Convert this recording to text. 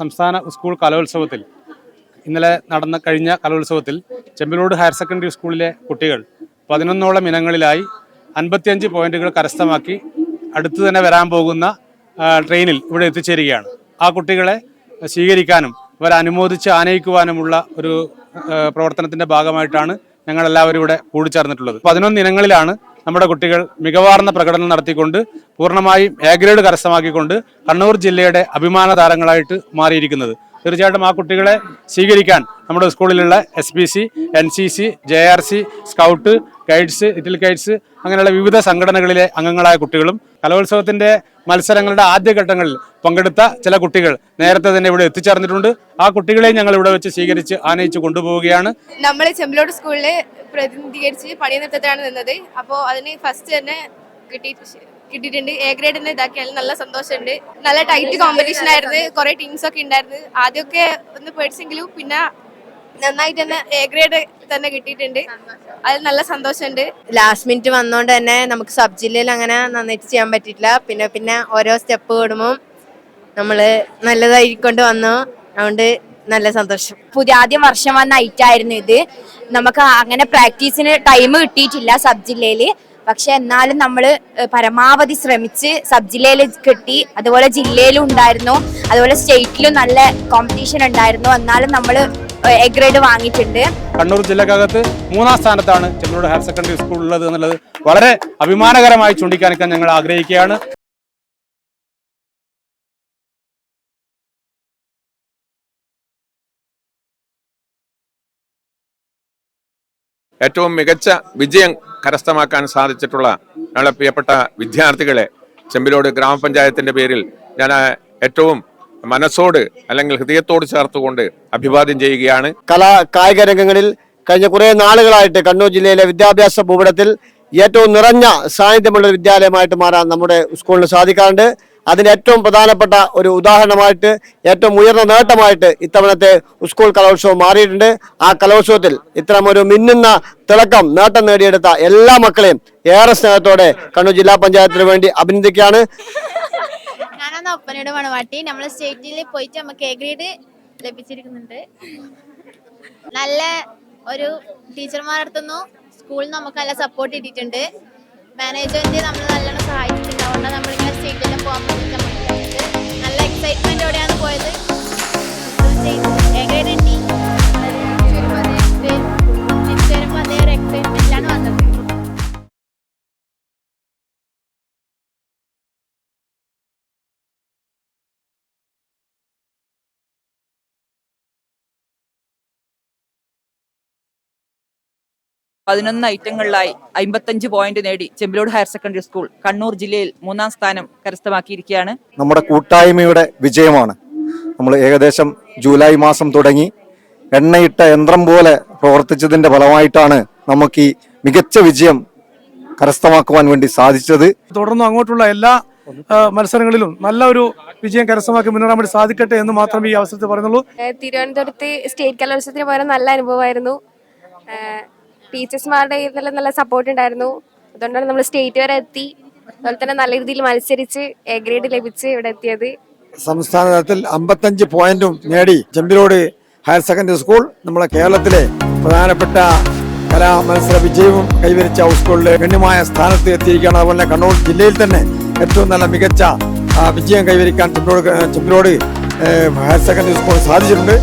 സംസ്ഥാന സ്കൂൾ കലോത്സവത്തിൽ ഇന്നലെ നടന്ന കഴിഞ്ഞ കലോത്സവത്തിൽ ചെമ്പിലോട് ഹയർ സെക്കൻഡറി സ്കൂളിലെ കുട്ടികൾ പതിനൊന്നോളം ഇനങ്ങളിലായി അൻപത്തിയഞ്ച് പോയിന്റുകൾ കരസ്ഥമാക്കി അടുത്ത് തന്നെ വരാൻ പോകുന്ന ട്രെയിനിൽ ഇവിടെ എത്തിച്ചേരുകയാണ്. ആ കുട്ടികളെ സ്വീകരിക്കാനും അവരെ അനുമോദിച്ച് ആനയിക്കുവാനുമുള്ള ഒരു പ്രവർത്തനത്തിന്റെ ഭാഗമായിട്ടാണ് ഞങ്ങളെല്ലാവരും ഇവിടെ കൂടിച്ചേർന്നിട്ടുള്ളത്. പതിനൊന്ന് ഇനങ്ങളിലാണ് നമ്മുടെ കുട്ടികൾ മികവാർന്ന പ്രകടനം നടത്തിക്കൊണ്ട് പൂർണമായും എ ഗ്രേഡ് കരസ്ഥമാക്കിക്കൊണ്ട് കണ്ണൂർ ജില്ലയുടെ അഭിമാന താരങ്ങളായിട്ട് മാറിയിരിക്കുന്നത്. തീർച്ചയായിട്ടും ആ കുട്ടികളെ സ്വീകരിക്കാൻ നമ്മുടെ സ്കൂളിലുള്ള S P C N C C J R C scout guides little guides അങ്ങനെയുള്ള വിവിധ സംഘടനകളിലെ അംഗങ്ങളായ കുട്ടികളും കലോത്സവത്തിന്റെ മത്സരങ്ങളുടെ ആദ്യഘട്ടങ്ങളിൽ പങ്കെടുത്ത ചില കുട്ടികൾ നേരത്തെ തന്നെ ഇവിടെ എത്തിച്ചേർന്നിട്ടുണ്ട്. ആ കുട്ടികളെ ഞങ്ങൾ ഇവിടെ വെച്ച് സ്വീകരിച്ച് ആനയിച്ച് കൊണ്ടുപോവുകയാണ്. നമ്മൾ ചെമ്പലോട് സ്കൂളിലെ പ്രതിനിധീകരിച്ച് പണി നൃത്തത്തിലാണ് നിന്നത്. അപ്പോൾ അതിന് ഫസ്റ്റ് തന്നെ കിട്ടി കിട്ടിയിട്ടുണ്ട്. എ ഗ്രേഡിന് ഇതാക്കിയാൽ നല്ല സന്തോഷമുണ്ട്. നല്ല ടൈറ്റ് കോമ്പറ്റീഷൻ ആയിരുന്നു. കുറെ ടീംസ് ഒക്കെ ഉണ്ടായിരുന്നു. ആദ്യമൊക്കെ ഒന്ന് പേടിച്ചെങ്കിലും പിന്നെ നന്നായിട്ട് തന്നെ എ ഗ്രേഡ് തന്നെ കിട്ടിയിട്ടുണ്ട്. അതിൽ നല്ല സന്തോഷമുണ്ട്. ലാസ്റ്റ് മിനിറ്റ് വന്നോണ്ട് തന്നെ നമുക്ക് സബ് ജില്ലയിൽ അങ്ങനെ നന്നായിട്ട് ചെയ്യാൻ പറ്റിയിട്ടില്ല. പിന്നെ പിന്നെ ഓരോ സ്റ്റെപ്പ് വിടുമ്പോൾ നമ്മൾ നല്ലതായിക്കൊണ്ട് വന്നു. അതുകൊണ്ട് നല്ല സന്തോഷം. പുതിയ ആദ്യം വർഷം വന്ന ഐറ്റം ആയിരുന്നു ഇത്. നമുക്ക് അങ്ങനെ പ്രാക്ടീസിന് ടൈം കിട്ടിയിട്ടില്ല സബ് ജില്ലയിൽ പക്ഷെ എന്നാലും നമ്മൾ പരമാവധി ശ്രമിച്ച് സബ് ജില്ലയിൽ കിട്ടി. അതുപോലെ ജില്ലയിലും ഉണ്ടായിരുന്നു. അതുപോലെ സ്റ്റേറ്റിലും നല്ല കോമ്പറ്റീഷൻ ഉണ്ടായിരുന്നു. എന്നാലും നമ്മൾ എ ഗ്രേഡ് വാങ്ങിയിട്ടുണ്ട്. കണ്ണൂർ ജില്ലക്കകത്ത് മൂന്നാം സ്ഥാനത്താണ് ചെമ്മനൂർ ഹയർ സെക്കൻഡറി സ്കൂൾ ഉള്ളത് എന്നുള്ളത് വളരെ അഭിമാനകരമായി ചൂണ്ടിക്കാണിക്കാൻ ഞങ്ങൾ ആഗ്രഹിക്കുകയാണ്. ഏറ്റവും മികച്ച വിജയം കരസ്ഥമാക്കാൻ സാധിച്ചിട്ടുള്ള ഞങ്ങളുടെ പ്രിയപ്പെട്ട വിദ്യാർത്ഥികളെ ചെമ്പിലോട് ഗ്രാമപഞ്ചായത്തിന്റെ പേരിൽ ഞാൻ ഏറ്റവും മനസ്സോട് അല്ലെങ്കിൽ ഹൃദയത്തോട് ചേർത്തുകൊണ്ട് അഭിവാദ്യം ചെയ്യുകയാണ്. കലാ കായിക രംഗങ്ങളിൽ കഴിഞ്ഞ കുറേ നാളുകളായിട്ട് കണ്ണൂർ ജില്ലയിലെ വിദ്യാഭ്യാസ ഭൂപടത്തിൽ ഏറ്റവും നിറഞ്ഞ സാന്നിധ്യമുള്ള വിദ്യാലയമായിട്ട് മാറാൻ നമ്മുടെ സ്കൂളിന് സാധിക്കാറുണ്ട്. അതിന് ഏറ്റവും പ്രധാനപ്പെട്ട ഒരു ഉദാഹരണമായിട്ട് ഏറ്റവും ഉയർന്ന നേട്ടമായിട്ട് ഇത്തവണത്തെ സ്കൂൾ കലോത്സവം മാറിയിട്ടുണ്ട്. ആ കലോത്സവത്തിൽ ഇത്തരം ഒരു മിന്നുന്ന തിളക്കം നേട്ടം നേടിയെടുത്ത എല്ലാ മക്കളെയും ഏറെ സ്നേഹത്തോടെ കണ്ണൂർ ജില്ലാ പഞ്ചായത്തിന് വേണ്ടി അഭിനന്ദിക്കുകയാണ്. ഞാനാണ് ഒപ്പനയുടെ മണവാട്ടി നമ്മളെ സ്റ്റേറ്റിൽ പോയിട്ട് നമുക്ക് എ ഗ്രേഡ് ലഭിച്ചിരിക്കുന്നുണ്ട്. നല്ല ഒരു ടീച്ചർമാരുടെ അടുത്തുനിന്നു സ്കൂളിൽ നമുക്ക് നല്ല സപ്പോർട്ട് കിട്ടിയിട്ടുണ്ട്. മാനേജ്മെന്റ് നമ്മൾ നല്ലോണം സഹായിച്ചിട്ടുണ്ട്. അതുകൊണ്ട് നമ്മളിങ്ങനെ സ്റ്റേറ്റിൽ പോകാൻ പറ്റിയിട്ട് നമുക്ക് കഴിഞ്ഞത് നല്ല എക്സൈറ്റ്മെന്റോടെയാണ് പോയത്. പതിനൊന്ന് ഐറ്റങ്ങളിലായി അമ്പത്തഞ്ച് പോയിന്റ് നേടി Chembilode higher secondary school. Kannur ജില്ലയിൽ മൂന്നാം സ്ഥാനം കരസ്ഥമാക്കിയിരിക്കുകയാണ്. നമ്മുടെ കൂട്ടായ്മയുടെ വിജയമാണ്. നമ്മൾ ഏകദേശം ജൂലൈ മാസം തുടങ്ങി എണ്ണയിട്ട യന്ത്രം പോലെ പ്രവർത്തിച്ചതിന്റെ ഫലമായിട്ടാണ് നമുക്ക് ഈ മികച്ച വിജയം കരസ്ഥമാക്കുവാൻ വേണ്ടി സാധിച്ചത്. തുടർന്ന് അങ്ങോട്ടുള്ള എല്ലാ മത്സരങ്ങളിലും നല്ല ഒരു വിജയം കരസ്ഥമാക്കി മുന്നേറാൻ വേണ്ടി സാധിക്കട്ടെ എന്ന് മാത്രമേ ഈ അവസരത്തിൽ പറയുന്നുള്ളൂ തിരുവനന്തപുരത്ത് സ്റ്റേറ്റ് കലോത്സവത്തിന് പോയ നല്ല അനുഭവമായിരുന്നു. ടീച്ചേഴ്സ്മാരുടെ ഇതെല്ലാം നല്ല സപ്പോർട്ട് ഉണ്ടായിരുന്നു. അതുകൊണ്ടാണ് നമ്മൾ സ്റ്റേറ്റ് വരെ എത്തി. അതുപോലെ തന്നെ നല്ല രീതിയിൽ മത്സരിച്ച് എ ഗ്രേഡ് ലഭിച്ച് ഇവിടെ എത്തിയത്. സംസ്ഥാന തലത്തിൽ അമ്പത്തഞ്ച് പോയിന്റും നേടി ചെമ്പിലോട് ഹയർ സെക്കൻഡറി സ്കൂൾ നമ്മളെ കേരളത്തിലെ പ്രധാനപ്പെട്ട കലാ മത്സര വിജയവും കൈവരിച്ച സ്കൂളിൽ ഗണ്യമായ സ്ഥാനത്ത് എത്തിയിരിക്കുകയാണ്. അതുപോലെ കണ്ണൂർ ജില്ലയിൽ തന്നെ ഏറ്റവും നല്ല മികച്ച വിജയം കൈവരിക്കാൻ Chembilode Chembilode higher secondary school സാധിച്ചിട്ടുണ്ട്.